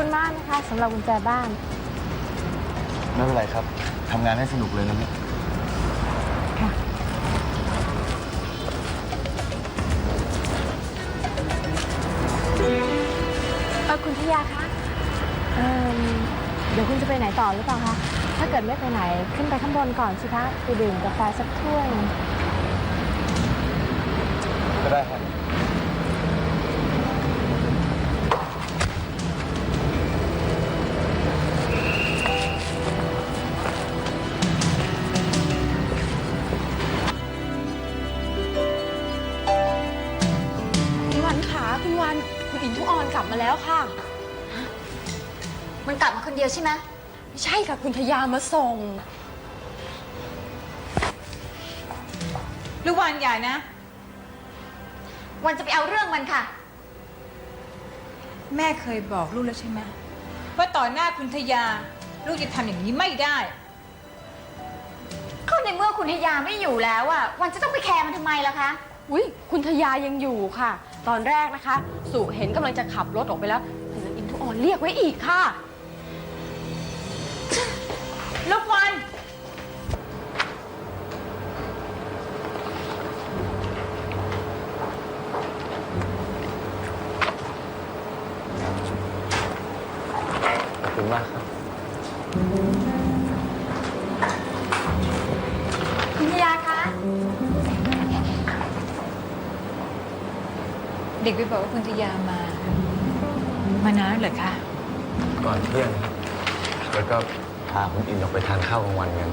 ำเรากุญแจบ้าน ไม่เป็นไรครับ ทำงานให้สนุกเลยนะเนี่ยค่ะ เออคุณทยาคะเออเดี๋ยวคุณจะไปไหนต่อหรือเปล่าคะ ถ้าเกิดไม่ไปไหนขึ้นไปข้างบนก่อนสิคะ ไปดื่มกาแฟสักถ้วย ก็ได้ครับ แล้วค่ะ มันกลับมาคนเดียวใช่ไหมไม่ใช่ค่ะคุณทยามาส่ง ลูกวันใหญ่นะ วันจะไปเอาเรื่องมันค่ะ แม่เคยบอกลูกแล้วใช่ไหมว่าต่อหน้าคุณทยา ลูกจะทำอย่างนี้ไม่ได้ ก็ในเมื่อคุณทยาไม่อยู่แล้วอะวันจะต้องไปแคร์มันทำไมล่ะคะ อุ้ยคุณทยายังอยู่ค่ะ ตอนแรกนะคะ สุเห็นกำลังจะขับรถออกไปแล้วเห็นอินทุออนเรียกไว้อีกค่ะ ลูกวัน ด็กไปบอกว่าคุณทยามา มานานแล้วเหรอคะก่อนเที่ยงครับแล้วก็พาคุณอินออกไปทานข้าวกลางวันกัน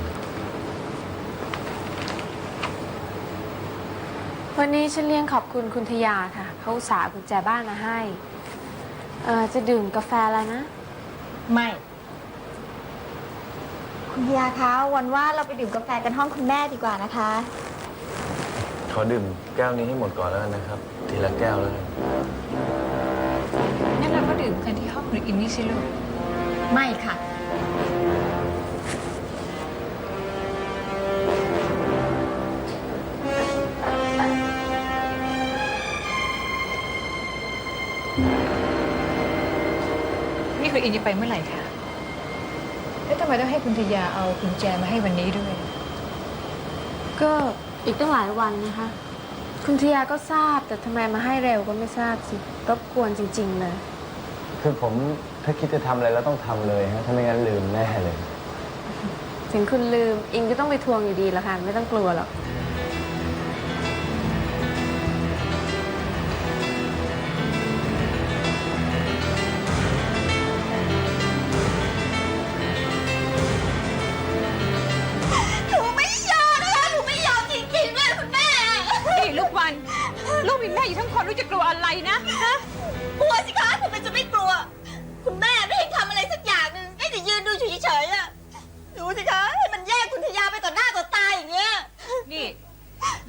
วันนี้ฉันเลี้ยงขอบคุณคุณทยาค่ะ เขาอุตส่าห์เอากุญแจบ้านมาให้ เออจะดื่มกาแฟอะไรนะ ไม่ คุณทยาคะวันว่าเราไปดื่มกาแฟกันห้องคุณแม่ดีกว่านะคะ ขอดื่มแก้วนี้ให้หมดก่อนแล้วกันนะครับ ทีละแก้วแล้วกันงั้นเราก็ดื่มกันที่ห้องคุณอินนี่สิลูก ไม่ค่ะ นี่คุณอินจะไปเมื่อไหร่คะ แล้วทำไมต้องให้คุณทยาเอากุญแจมาให้วันนี้ด้วย ก็ อีกตั้งหลายวันนะคะ คุณทยาก็ทราบแต่ทำไมมาให้เร็วก็ไม่ทราบสิ รบกวนจริง ๆ เลย คือผมถ้าคิดจะทำอะไรแล้วต้องทำเลยฮะถ้าไม่งั้นลืมแน่เลย ถึงคุณลืมอิงก็ต้องไปทวงอยู่ดีละค่ะ ไม่ต้องกลัวหรอก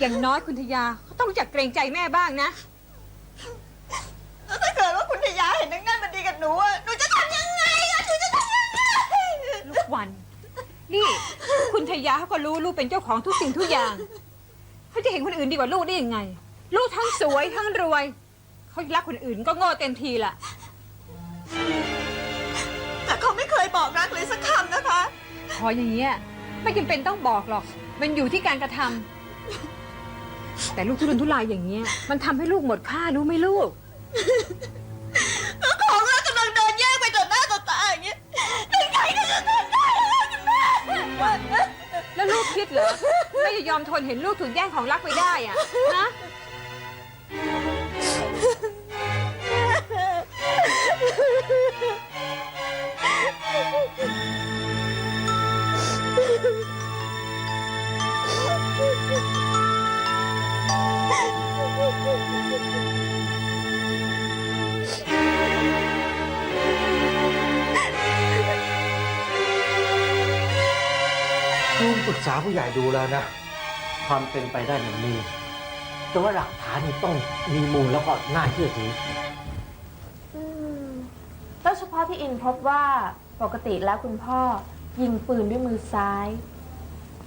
อย่างน้อยคุณทยาเขาต้องรู้จักเกรงใจแม่บ้างนะ แล้วถ้าเกิดว่าคุณทยาเห็นนังนั่นมันดีกับหนูอะหนูจะทำยังไงอะหนูจะทำยังไง ลูกวัน นี่ คุณทยาเขาก็รู้ลูกเป็นเจ้าของทุกสิ่งทุกอย่าง เขาจะเห็นคนอื่นดีกว่าลูกได้ยังไง ลูกทั้งสวยทั้งรวย เขารักคนอื่นก็โง่เต็มทีละแต่เขาไม่เคยบอกรักเลยสักคำนะคะพออย่างเงี้ยไม่จำเป็นต้องบอกหรอก มันอยู่ที่การกระทำ แต่ลูกทุรนทุรายอย่างเงี้ย มันทำให้ลูกหมดค่ารู้ไหมลูก ของเรากำลังเดินแยกไปต่อหน้าต่อตาอย่างเงี้ยใครๆก็จะทนได้แล้วคุณแม่แล้วลูกคิดเหรอไม่จะยอมทนเห็นลูกถูกแย่งของรักไปได้อะฮะ ลุงปรึกษาผู้ใหญ่ดูแล้วนะ ความเป็นไปได้มันมี แต่ว่าหลักฐานนี่ต้องมีมูลแล้วก็น่าเชื่อถือ อืมแล้วเฉพาะที่อินพบว่าปกติแล้วคุณพ่อ ยิงปืนด้วยมือซ้าย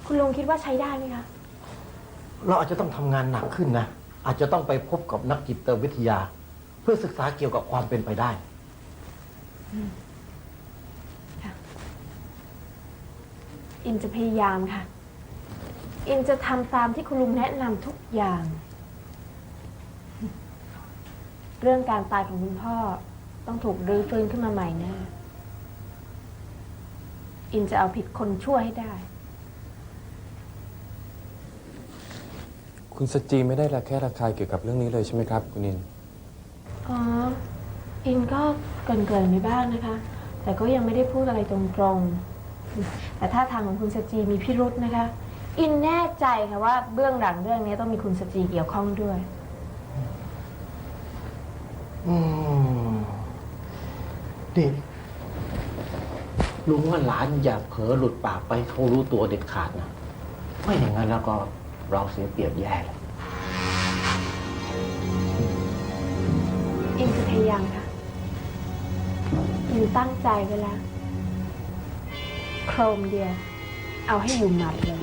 คุณลุงคิดว่าใช้ได้ไหมคะ เราอาจจะต้องทำงานหนักขึ้นนะ อาจจะต้องไปพบกับนักจิตวิทยา เพื่อศึกษาเกี่ยวกับความเป็นไปได้ อินจะพยายามค่ะ อินจะทำตามที่คุณลุงแนะนำทุกอย่าง เรื่องการตายของคุณพ่อต้องถูกรื้อฟื้นขึ้นมาใหม่แน่อินจะเอาผิดคนชั่วให้ได้ คุณสจีไม่ได้ระแค่ระคายเกี่ยวกับเรื่องนี้เลยใช่ไหมครับคุณอิน อ๋อ อินก็เกรินๆไปบ้างนะคะ แต่ก็ยังไม่ได้พูดอะไรตรงๆ แต่ท่าทางของคุณสจีมีพิรุษนะคะ อินแน่ใจค่ะว่าเบื้องหลังเรื่องนี้ต้องมีคุณสจีเกี่ยวข้องด้วย อืมนี่ลุงว่าหลานอย่าเผลอหลุดปากไปให้เขารู้ตัวเด็ดขาดนะ ไม่อย่างนั้นแล้วก็เราเสียเปรียบแย่เลยอินจะพยายามค่ะ อินตั้งใจไว้แล้ว โครมเดียวเอาให้อยู่หมัดเลย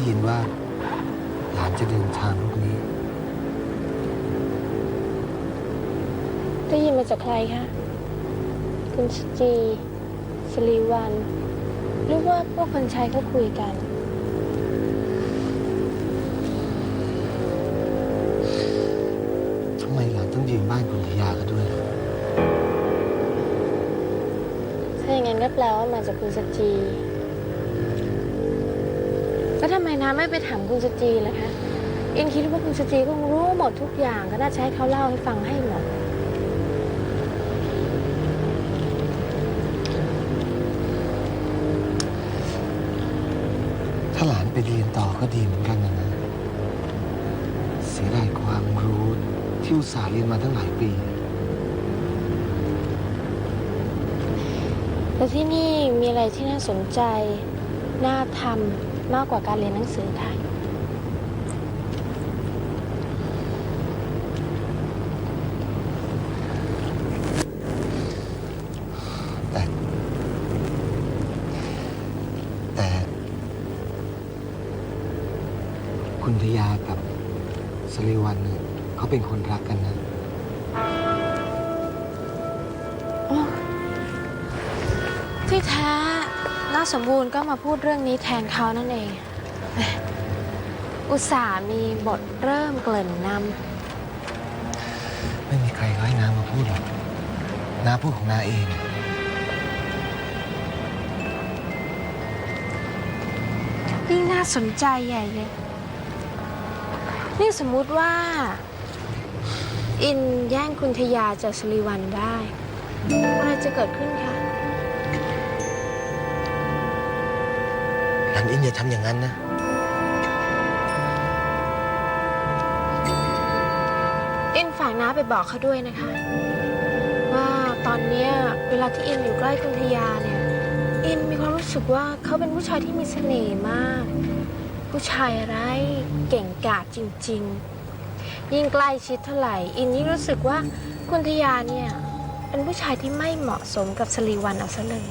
ได้ยินว่า หลานจะเดินทางลูกนี้ ได้ยินมาจากใครคะคุณสจีสลีวัน หรือว่าพวกคนใช้เขาคุยกัน ทำไมหลานต้องยืมบ้านคุณทยาก็ด้วยล่ะถ้าอย่างนั้นก็แปลว่ามาจากคุณสจี แล้วทำไมน้าไม่ไปถามคุณสจีล่ะคะอินคิดว่าคุณสจีก็คงรู้หมดทุกอย่างก็น่าจะให้เขาเล่าให้ฟังให้หมด ถ้าหลานไปเรียนต่อก็ดีเหมือนกันนะนะ เสียดายความรู้ที่อุตส่าห์เรียนมาตั้งหลายปี แต่ที่นี่มีอะไรที่น่าสนใจ น่าทำ มากกว่าการเรียนหนังสือค่ะ แต่ แต่ คุณทยากับสลีวันเนี่ยเขาเป็นคนรักกันนะ ที่แท้ น่าสมบูรณ์ก็มาพูดเรื่องนี้แทนเขานั่นเอง อุตส่าห์มีบทเริ่มเกริ่นนไม่มีใครร้ายน้ามาพูดหรอกน้าพูดของน้าเองำยิ่งน่าสนใจใหญ่เลย นี่สมมุติว่า อินแย่งคุณทยาจากสลีวันได้ อะไรจะเกิดขึ้นคะ หลังอินอย่าทำอย่างนั้นนะ อินฝากน้าไปบอกเขาด้วยนะคะ ว่าตอนเนี้ยเวลาที่อินอยู่ใกล้คุณทยาเนี่ย อินมีความรู้สึกว่าเขาเป็นผู้ชายที่มีเสน่ห์มาก ผู้ชายอะไรายเก่งกาจจริง ๆ ยิ่งใกล้ชิดเท่าไหร่ อินยิ่งรู้สึกว่าคุณทยาเนี่ย เป็นผู้ชายที่ไม่เหมาะสมกับสลีวันเอาซะเลย